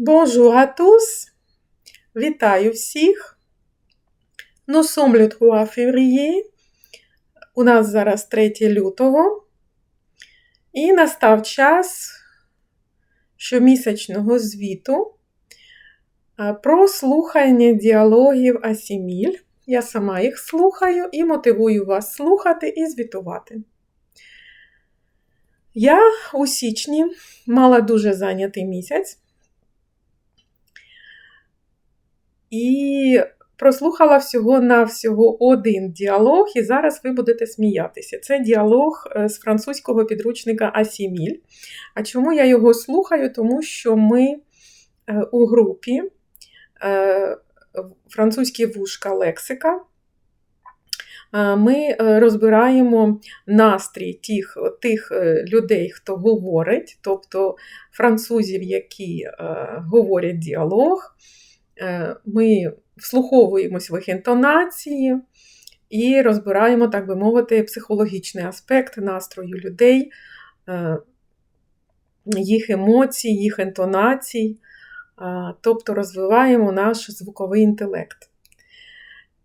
Bonjour à tous! Вітаю всіх! Nous sommes le 3 février. У нас зараз 3 лютого. І настав час щомісячного звіту про слухання діалогів Асіміль. Я сама їх слухаю і мотивую вас слухати і звітувати. Я у січні мала дуже зайнятий місяць і прослухала всього-навсього один діалог, і зараз ви будете сміятися. Це діалог е, з французького підручника Асіміль. А чому я його слухаю? Тому що ми е, у групі е, французькі вушка лексика. Ми розбираємо настрій тих тих людей, хто говорить, тобто французів, які говорять діалог. Ми вслуховуємось в їх інтонації і розбираємо, так би мовити, психологічний аспект настрою людей, їх емоцій, їх інтонацій, тобто розвиваємо наш звуковий інтелект.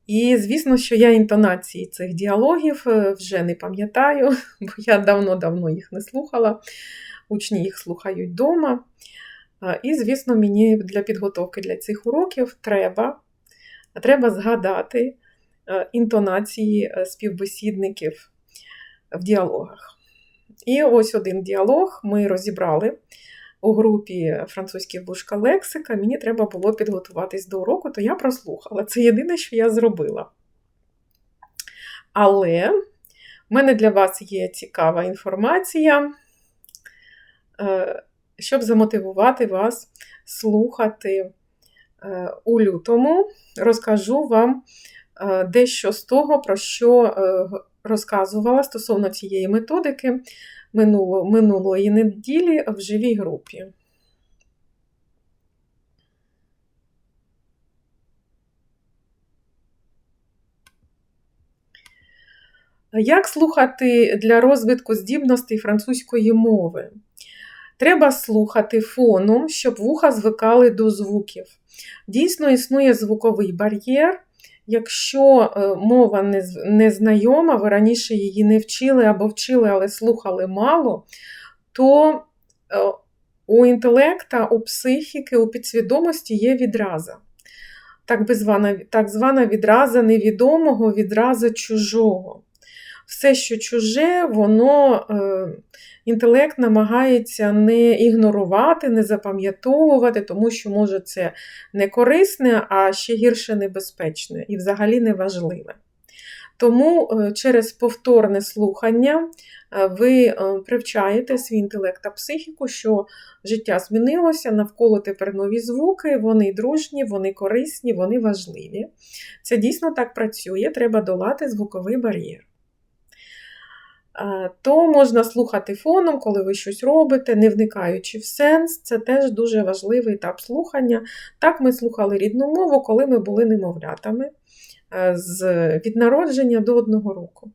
І, звісно, що я інтонації цих діалогів вже не пам'ятаю, бо я давно-давно їх не слухала. Учні їх слухають вдома. І, звісно, мені для підготовки для цих уроків треба треба згадати інтонації співбесідників в діалогах. І ось один діалог ми розібрали у групі французький вушка лексика. Мені треба було підготуватись до уроку, то я прослухала. Це єдине, що я зробила. Але в мене для вас є цікава інформація щоб замотивувати вас слухати е, у лютому, розкажу вам е, дещо з того, про що е, розказувала стосовно цієї методики минулої неділі в живій групі. Як слухати для розвитку здібностей французької мови? Треба слухати фоном, щоб вуха звикали до звуків. Дійсно, існує звуковий бар'єр. Якщо е, мова незнайома, ви раніше її не вчили або вчили, але слухали мало, то е, у інтелекта, у психіки, у підсвідомості є відраза. Так звана, так звана відраза невідомого, відраза чужого. Все, що чуже, воно е, інтелект намагається не ігнорувати, не запам'ятовувати, тому що, може, це не корисне, а ще гірше небезпечне і взагалі неважливе. Тому е, через повторне слухання е, ви е, привчаєте свій інтелект та психіку, що життя змінилося, навколо тепер нові звуки, вони дружні, вони корисні, вони важливі. Це дійсно так працює, треба долати звуковий бар'єр то можна слухати фоном, коли ви щось робите, не вникаючи в сенс. Це теж дуже важливий етап слухання. Так, ми слухали рідну мову, коли ми були немовлятами з від народження до одного року.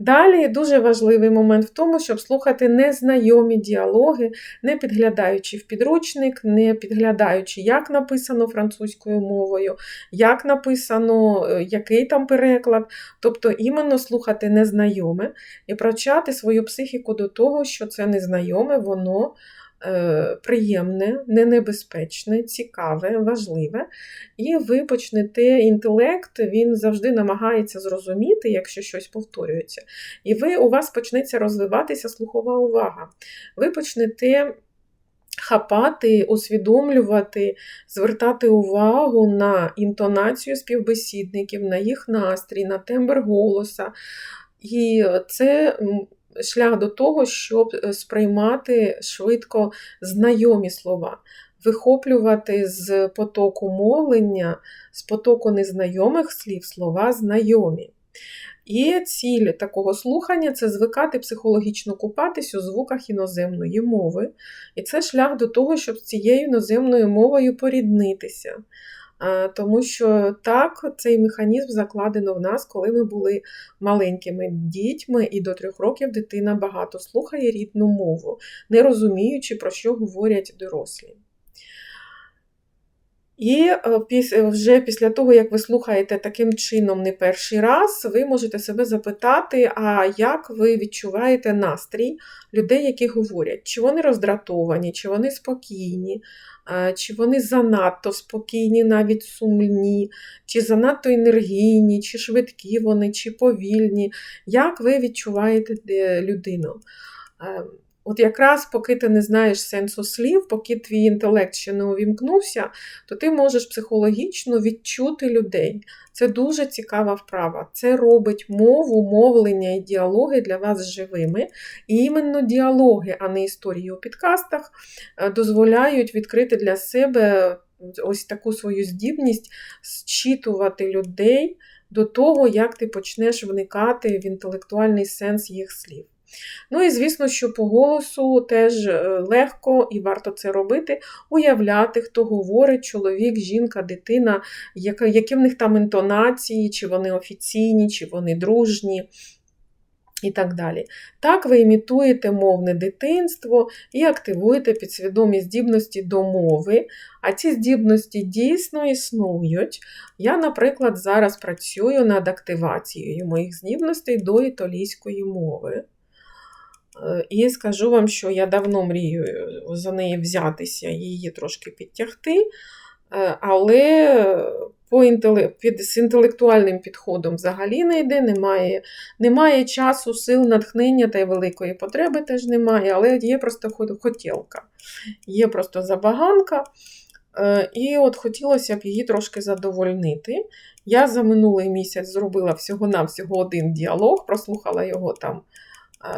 Далі дуже важливий момент в тому, щоб слухати незнайомі діалоги, не підглядаючи в підручник, не підглядаючи, як написано французькою мовою, як написано, е, який там переклад. Тобто іменно слухати незнайоме і прочати свою психіку до того, що це незнайоме, воно приємне, ненебезпечне, цікаве, важливе. І ви почнете інтелект, він завжди намагається зрозуміти, якщо щось повторюється. І ви, у вас почнеться розвиватися слухова увага. Ви почнете. Хапати, усвідомлювати, звертати увагу на інтонацію співбесідників, на їх настрій, на тембр голоса. І це шлях до того, щоб е, сприймати швидко знайомі слова, вихоплювати з потоку мовлення, з потоку незнайомих слів слова знайомі. І ціль такого слухання це звикати психологічно купатись у звуках іноземної мови. І це шлях до того, щоб з цією іноземною мовою поріднитися. Тому що так, цей механізм закладено в нас, коли ми були маленькими дітьми, і до трьох років дитина багато слухає рідну мову, не розуміючи, про що говорять дорослі. І е, вже після того, як ви слухаєте таким чином не перший раз, ви можете себе запитати, а як ви відчуваєте настрій людей, які говорять, чи вони роздратовані, чи вони спокійні, е, чи вони занадто спокійні, навіть сумні, чи занадто енергійні, чи швидкі вони, чи повільні. Як ви відчуваєте людину? От якраз поки ти не знаєш сенсу слів, поки твій інтелект ще не увімкнувся, то ти можеш психологічно відчути людей. Це дуже цікава вправа. Це робить мову, мовлення і діалоги для вас живими. І іменно діалоги, а не історії у підкастах, е, дозволяють відкрити для себе ось таку свою здібність зчитувати людей до того, як ти почнеш вникати в інтелектуальний сенс їх слів. Ну і звісно, що по голосу теж е, легко і варто це робити, уявляти, хто говорить, чоловік, жінка, дитина, які в них там інтонації, чи вони офіційні, чи вони дружні. І так далі. Так, ви імітуєте мовне дитинство і активуєте підсвідомі здібності до мови, а ці здібності дійсно існують. Я, наприклад, зараз працюю над активацією моїх здібностей до італійської мови. Е, і скажу вам, що я давно мрію за неї взятися її трошки підтягти. Е, але по інтеле... під... з інтелектуальним підходом взагалі не йде, немає немає часу, сил, натхнення та й великої потреби теж немає, але є просто хотілка, є просто забаганка. Е, і от хотілося б її трошки задовольнити. Я за минулий місяць зробила всього-навсього один діалог, прослухала його там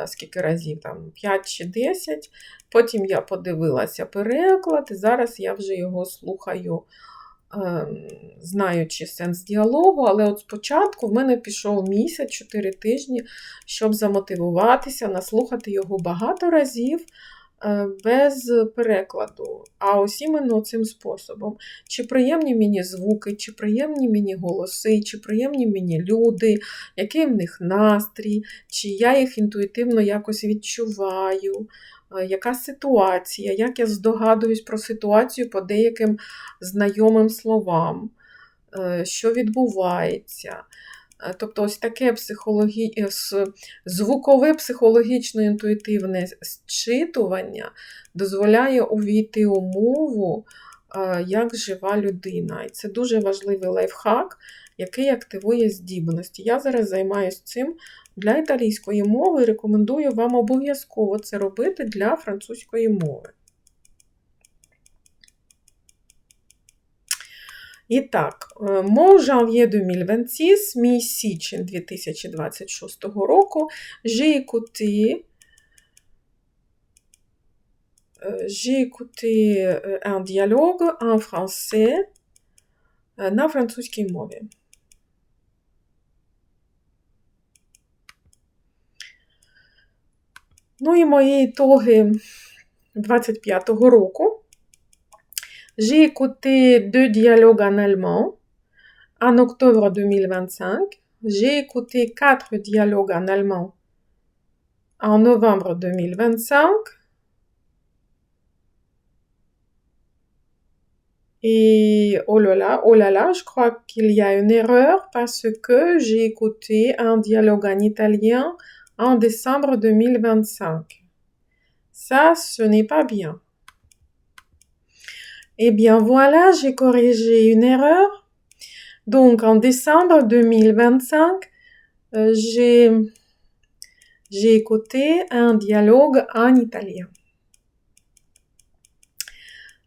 скільки разів, там 5 чи 10. Потім я подивилася переклад, і зараз я вже його слухаю, ем, знаючи сенс діалогу. Але от спочатку в мене пішов місяць, 4 тижні, щоб замотивуватися, наслухати його багато разів. Е, без перекладу, а ось іменно цим способом. Чи приємні мені звуки, чи приємні мені голоси, чи приємні мені люди, який в них настрій, чи я їх інтуїтивно якось відчуваю. Е, яка ситуація, як я здогадуюсь про ситуацію по деяким знайомим словам, е, що відбувається. Е, тобто, ось таке психологі... Е, звукове психологічно-інтуїтивне зчитування дозволяє увійти у мову е, як жива людина. І це дуже важливий лайфхак, який активує здібності. Я зараз займаюся цим для італійської мови і рекомендую вам обов'язково це робити для французької мови. І так, мов janvier 2026, мій січень 2026 року, j'ai écouté j'ai écouté un dialogue en français на французькій мові. Ну і мої ітоги 25-го року. J'ai écouté deux dialogues en allemand en octobre 2025. J'ai écouté quatre dialogues en allemand en novembre 2025. Et oh là là, oh là là, je crois qu'il y a une erreur parce que j'ai écouté un dialogue en italien en décembre 2025. Ça, ce n'est pas bien. Eh bien voilà, j'ai corrigé une erreur. Donc en décembre 2025, euh, j'ai, j'ai écouté un dialogue en italien.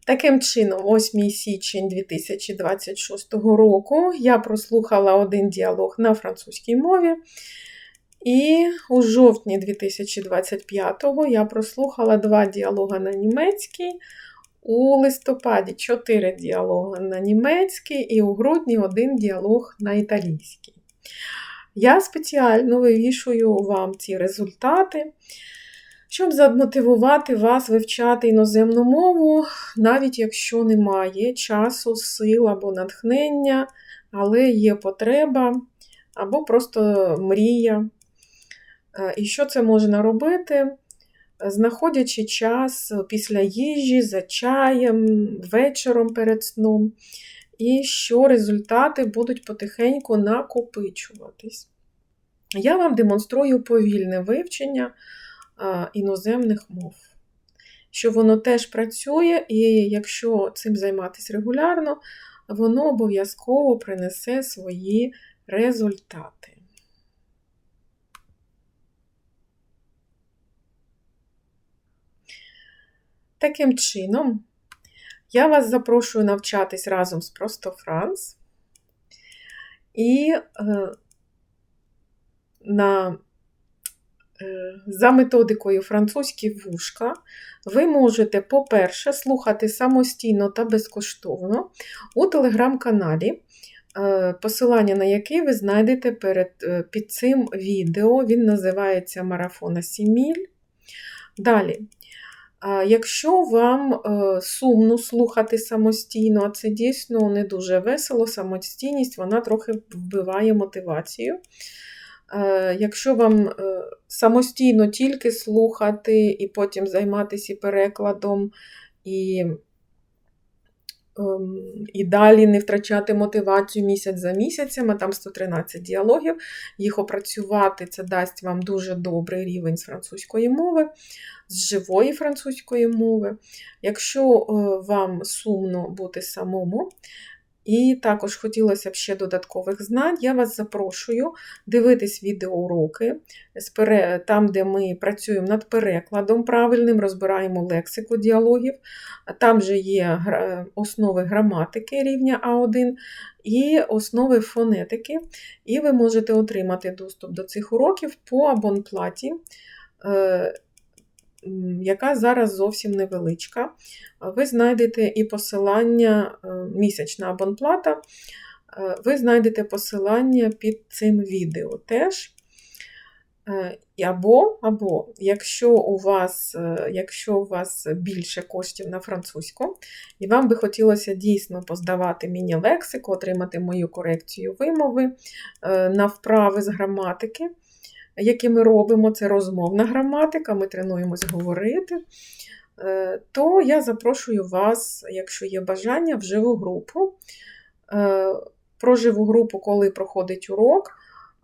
Таким чином, 8 січень 2026 року я прослухала один діалог на французькій мові. І у жовтні 2025 я прослухала два діалоги на німецькій, у листопаді 4 діалоги на німецький і у грудні один діалог на італійський. Я спеціально вивішую вам ці результати, щоб замотивувати вас вивчати іноземну мову, навіть якщо немає часу, сил або натхнення, але є потреба, або просто мрія. Е, і що це можна робити? Знаходячи час після їжі, за чаєм, вечором перед сном, і що результати будуть потихеньку накопичуватись. Я вам демонструю повільне вивчення іноземних мов. Що воно теж працює, і якщо цим займатися регулярно, воно обов'язково принесе свої результати. Таким чином, я вас запрошую навчатись разом з Просто Франц. І е, на, е, за методикою французькі вушка ви можете, по-перше, слухати самостійно та безкоштовно у телеграм-каналі, е, посилання на який ви знайдете перед, е, під цим відео. Він називається Марафона Сіміль. Далі. Якщо вам е, сумно слухати самостійно, а це дійсно не дуже весело, самостійність вона трохи вбиває мотивацію. Е, якщо вам е, самостійно тільки слухати і потім займатися перекладом, і і далі не втрачати мотивацію місяць за місяцем, а там 113 діалогів, їх опрацювати це дасть вам дуже добрий рівень з французької мови з живої французької мови. Якщо е, вам сумно бути самому, і також хотілося б ще додаткових знань, я вас запрошую дивитись відеоуроки, там, де ми працюємо над перекладом правильним, розбираємо лексику діалогів, там же є основи граматики рівня А1 і основи фонетики, і ви можете отримати доступ до цих уроків по абонплаті. Яка зараз зовсім невеличка. Ви знайдете і посилання, е, місячна абонплата, е, ви знайдете посилання під цим відео теж. Е, або, або якщо у вас якщо у вас більше коштів на французьку, і вам би хотілося дійсно поздавати міні-лексику, отримати мою корекцію вимови на вправи з граматики, які ми робимо, це розмовна граматика, ми тренуємось говорити, е, то я запрошую вас, якщо є бажання, в живу групу. Е, про живу групу, коли проходить урок,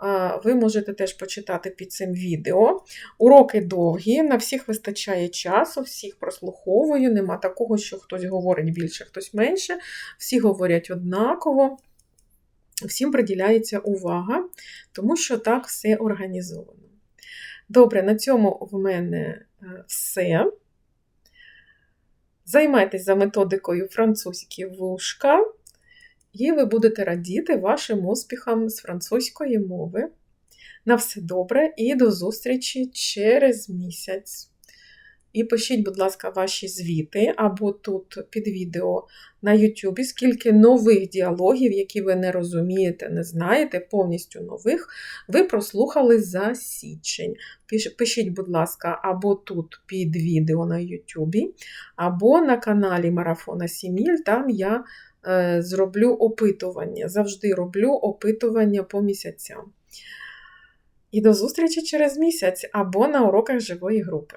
е, ви можете теж почитати під цим відео. Уроки довгі, на всіх вистачає часу, всіх прослуховую, нема такого, що хтось говорить більше, хтось менше, всі говорять однаково всім приділяється увага, тому що так все організовано. Добре, на цьому в мене е, все. Займайтесь за методикою французькі вушка, і ви будете радіти вашим успіхам з французької мови. На все добре і до зустрічі через місяць. І пишіть, будь ласка, ваші звіти або тут під відео на YouTube, скільки нових діалогів, які ви не розумієте, не знаєте, повністю нових, ви прослухали за січень. Пишіть, будь ласка, або тут під відео на YouTube, або на каналі Марафона Сіміль, там я е, зроблю опитування. Завжди роблю опитування по місяцям. І до зустрічі через місяць або на уроках живої групи.